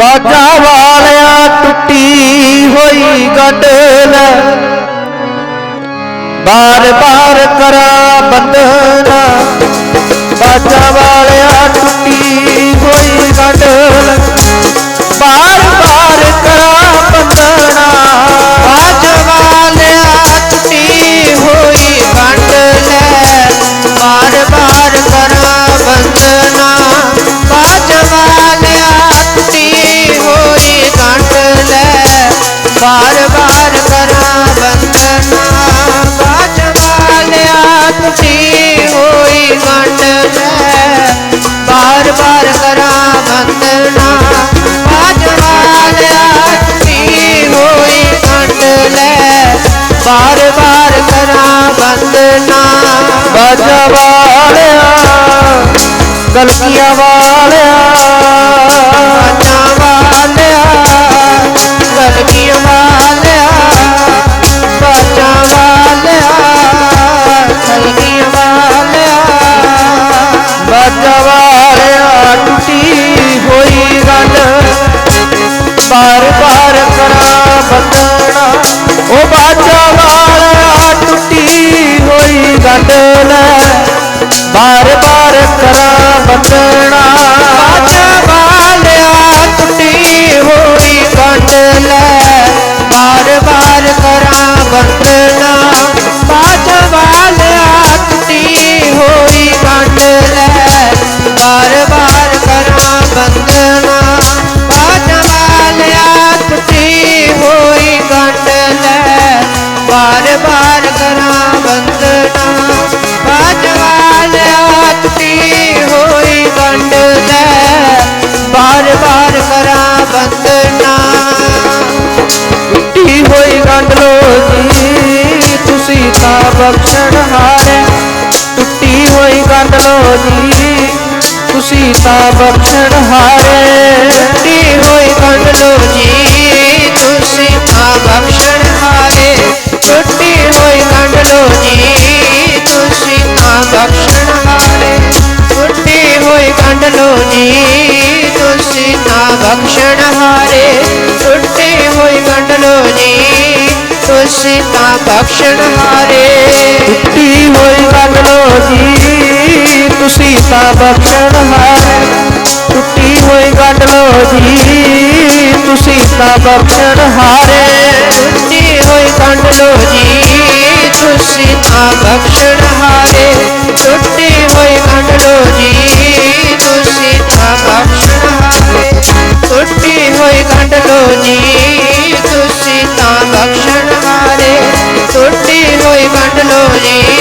ਬਾਜਾ ਵਾਲਿਆ ਟੁੱਟੀ ਹੋਈ ਗੱਡ ਬਾਰ ਬਾਰ ਕਰਾ ਬੰਦਨਾ ਬਾਜਾ ਵਾਲਿਆ ਟੁੱਟੀ ਬਾਜਾ ਵਾਲਿਆ ਗਲਕੀਆਂ ਬਖਸ਼ਣ ਹਾਰੇ, ਟੁੱਟੀ ਹੋਈ ਗੰਢ ਲੋ ਜੀ। ਤੁਸੀਂ ਤਾਂ ਬਖਸ਼ਣ ਹਾਰੇ, ਟੁੱਟੀ ਹੋਈ ਵੰਡ ਲੋ ਜੀ। ਤੁਸੀਂ ਤਾਂ ਬਖਸ਼ਣ ਹਾਰੇ, ਟੁੱਟੀ ਹੋਈ ਵੰਡ ਲੋ ਜੀ। ਤੁਸੀਂ ਤਾਂ ਬਖਸ਼ਣ ਹਾਰੇ, ਟੁੱਟੀ ਹੋਈ ਵੰਡ ਲੋ ਜੀ। ਤੁਸੀਂ ਤਾਂ ਬਖਸ਼ਣ ਹਾਰੇ। ਤੁਸੀਂ ਤਾਂ ਬਖਸ਼ਣ ਹਾਰੇ। ਟੁੱਟੀ ਹੋਈ ਗੰਢ ਲੋ ਜੀ ਤੁਸੀਂ ਤਾਂ ਬਖਸ਼ਣ ਹਾਰੇ। ਟੁੱਟੀ ਹੋਈ ਗੰਢ ਲੋ ਜੀ ਤੁਸੀਂ ਤਾਂ ਬਖਸ਼ਣ ਹਾਰੇ। ਟੁੱਟੀ ਹੋਈ ਵੰਡ ਲੋ ਜੀ ਤੁਸੀਂ ਤਾਂ ਬਖਸ਼ਣ ਹਾਰੇ। ਟੁੱਟੀ ਹੋਈ ਵੰਡ ਲੋ ਜੀ ਤੁਸੀਂ ਤਾਂ ਬਖਸ਼ਣ ਹਾਰੇ। ਟੁੱਟੀ ਹੋਈ ਵੰਡ ਲੋ ਜੀ বলে